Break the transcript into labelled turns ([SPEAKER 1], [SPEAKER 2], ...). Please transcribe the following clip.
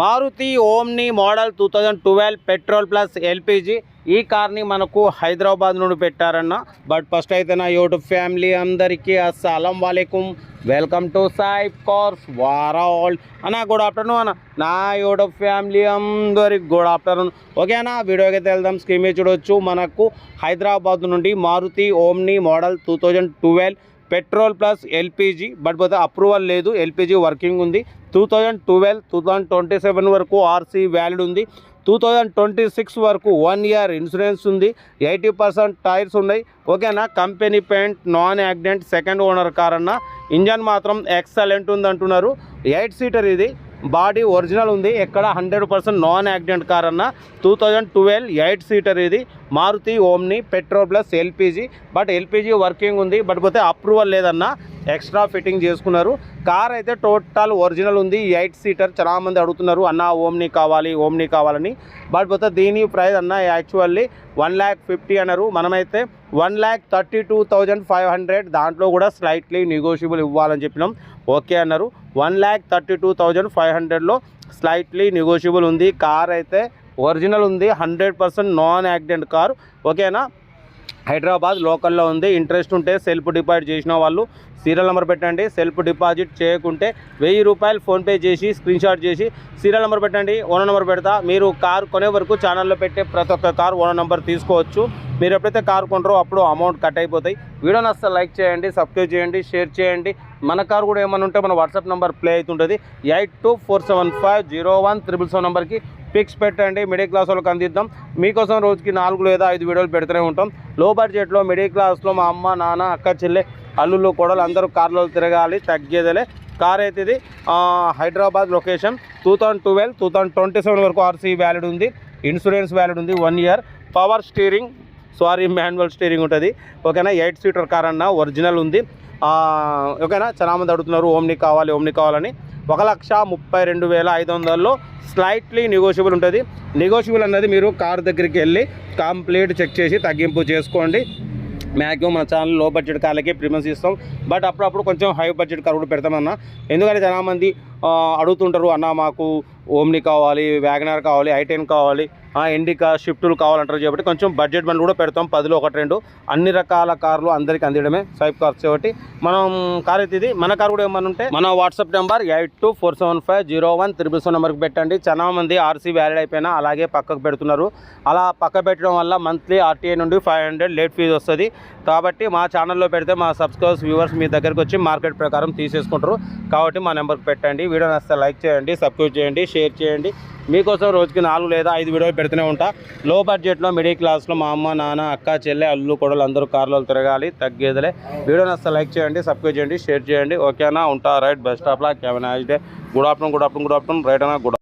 [SPEAKER 1] Maruti Omni model two thousand twelve petrol plus LPG. ఈ కార్ని మనకు హైదరాబాద్ నుండి పెట్టారన్న. బట్ ఫస్ట్ అయితే నా యూట్యూబ్ ఫ్యామిలీ అందరికీ అస్సలం వాలేకుమ్ వెల్కమ్ టు సాయి కార్స్ వారాల్ అన్న గుడ్ ఆఫ్టర్నూన్ అన్న. నా యూట్యూబ్ ఫ్యామిలీ అందరికి గుడ్ ఆఫ్టర్నూన్ ఓకే అన్న వీడియోకి అయితే వెళ్దాం. స్క్రీన్ మీద చూడొచ్చు. మనకు హైదరాబాద్ నుండి Maruti Omni model two thousand twelve petrol plus LPG but పోతే అప్రూవల్ లేదు. ఎల్పిజి వర్కింగ్ ఉంది. Two thousand twelve two thousand twenty seven వరకు ఆర్సీ వ్యాలిడ్ ఉంది. టూ థౌజండ్ ట్వంటీ సిక్స్ వరకు వన్ ఇయర్ ఇన్సూరెన్స్ ఉంది. ఎయిటీ పర్సెంట్ టైర్స్ ఉన్నాయి. ఓకేనా? Company paint non accident second owner car అన్న. ఇంజన్ మాత్రం ఎక్సలెంట్ ఉంది అంటున్నారు ఎయిట్ సీటర్ ఇది. బాడీ ఒరిజినల్ ఉంది. ఎక్కడ hundred percent non accident car అన్న. Two thousand twelve eight seater ఇది. Maruti Omni petrol plus LPG. But LPG working ఉంది. బట్ పోతే అప్రూవల్ లేదన్న. ఎక్స్ట్రా ఫిట్టింగ్ చేసుకున్నారు. కార్ అయితే టోటల్ ఒరిజినల్ ఉంది. ఎయిట్ సీటర్ చాలామంది అడుగుతున్నారు అన్న ఓమ్ని కావాలి ఓమ్ని కావాలని. బట్ పోతే దీని ప్రైస్ అన్న యాక్చువల్లీ వన్ ల్యాక్ ఫిఫ్టీ అన్నారు. మనమైతే one lakh thirty two thousand five hundred దాంట్లో కూడా స్లైట్లీ నెగోషియబుల్ ఇవ్వాలని చెప్పినాం. ఓకే అన్నారు. One lakh thirty two thousand five హండ్రెడ్లో స్లైట్లీ నెగోషియబుల్ ఉంది. కార్ అయితే ఒరిజినల్ ఉంది. Hundred percent non accident car. ఓకేనా? హైదరాబాద్ లోకల్లో ఉంది. ఇంట్రెస్ట్ ఉంటే సెల్ఫ్ డిపాజిట్ చేసిన వాళ్ళు సీరియల్ నెంబర్ పెట్టండి. సెల్ఫ్ డిపాజిట్ చేయకుంటే వెయ్యి రూపాయలు ఫోన్పే చేసి స్క్రీన్ షాట్ చేసి సీరియల్ నెంబర్ పెట్టండి. ఓనర్ నెంబర్ పెడతా. మీరు కారు కొనే వరకు ఛానల్లో పెట్టే ప్రతి ఒక్క కారు ఓనర్ నెంబర్ తీసుకోవచ్చు. మీరు ఎప్పుడైతే కారు కొంటారో అప్పుడు అమౌంట్ కట్ అయిపోతాయి. వీడియో నస్తే లైక్ చేయండి సబ్స్క్రైబ్ చేయండి షేర్ చేయండి. మన కారు కూడా ఏమైనా ఉంటే మన వాట్సాప్ నెంబర్ ప్లే అవుతుంటుంది. Eight two four seven five zero one triple seven నెంబర్కి పిక్స్ పెట్టండి మిడిల్ క్లాస్ వాళ్ళకి అందిద్దాం. మీకోసం రోజుకి నాలుగు లేదా ఐదు వీడియోలు పెడుతూనే ఉంటాం. లో బడ్జెట్లో మిడిల్ క్లాస్లో మా అమ్మ నాన్న అక్క చెల్లె అల్లుళ్ళు కూడా అందరూ కార్లో తిరగాలి తగ్గేదలే. కార్ అయితే ఇది Hyderabad location. Two thousand twelve two thousand twenty seven వరకు ఆర్సీ వ్యాలిడ్ ఉంది. ఇన్సూరెన్స్ వ్యాలిడ్ ఉంది. One year. Power steering. Sorry manual steering ఉంటుంది. ఓకేనా? ఎయిట్ సీటర్ కార్ అన్న ఒరిజినల్ ఉంది. ఓకేనా? చాలామంది అడుగుతున్నారు ఓమ్ని కావాలి ఓమ్ని కావాలని. ఒక లక్ష ముప్పై రెండు వేల ఐదు వందల్లో స్లైట్లీ నెగోషియబుల్ ఉంటుంది. నెగోషియబుల్ అన్నది మీరు కార్ దగ్గరికి వెళ్ళి కంప్లీట్ చెక్ చేసి తగ్గింపు చేసుకోండి. మ్యాక్సిమం మన ఛానల్లో బడ్జెట్ కార్లకే ప్రిఫరెన్స్ ఇస్తాం. బట్ అప్పుడప్పుడు కొంచెం హై బడ్జెట్ కార్ కూడా పెడతామన్న. ఎందుకంటే చాలామంది అడుగుతుంటారు అన్న మాకు ఓమ్ని కావాలి వ్యాగనార్ కావాలి ఐటెన్ కావాలి ఎండికా షిఫ్టులు కావాలంటారు కాబట్టి కొంచెం బడ్జెట్ బండ్లు కూడా పెడతాం పదిలో ఒకటి రెండు. అన్ని రకాల కార్లు అందరికీ అందించడమే స్వైప్ కార్స్ కాబట్టి. మనం కార్ అయితే ఇది మన కార్ కూడా ఏమన్నా ఉంటే మన WhatsApp number eight two four seven five zero one triple seven నెంబర్కి పెట్టండి. చాలా మంది ఆర్సీ వ్యాలిడ్ అయిపోయినా అలాగే పక్కకు పెడుతున్నారు. అలా పక్క పెట్టడం వల్ల మంత్లీ ఆర్టీఐ నుండి ఫైవ్ హండ్రెడ్ లేట్ ఫీజు వస్తుంది. కాబట్టి మా ఛానల్లో పెడితే మా సబ్స్క్రైబర్స్ వ్యూవర్స్ మీ దగ్గరకు వచ్చి మార్కెట్ ప్రకారం తీసేసుకుంటారు. కాబట్టి మా నెంబర్కి పెట్టండి. వీడియో నచ్చితే లైక్ చేయండి సబ్స్క్రైబ్ చేయండి షేర్ చేయండి. మీకోసం రోజుకి నాలుగు లేదా ఐదు వీడియోలు పెడుతూనే ఉంటా. లో బడ్జెట్లో మిడిల్ క్లాస్లో మా అమ్మ నాన్న అక్క చెల్లె అల్లు కొడలు అందరూ కార్లో తిరగాలి తగ్గేదిలే. వీడియో నచ్చితే లైక్ చేయండి సబ్స్క్రైబ్ చేయండి షేర్ చేయండి. ఓకేనా? ఉంటా. రైట్. బస్ స్టాప్లా camera day. Good afternoon good afternoon good afternoon. Right అన్నా గుడ్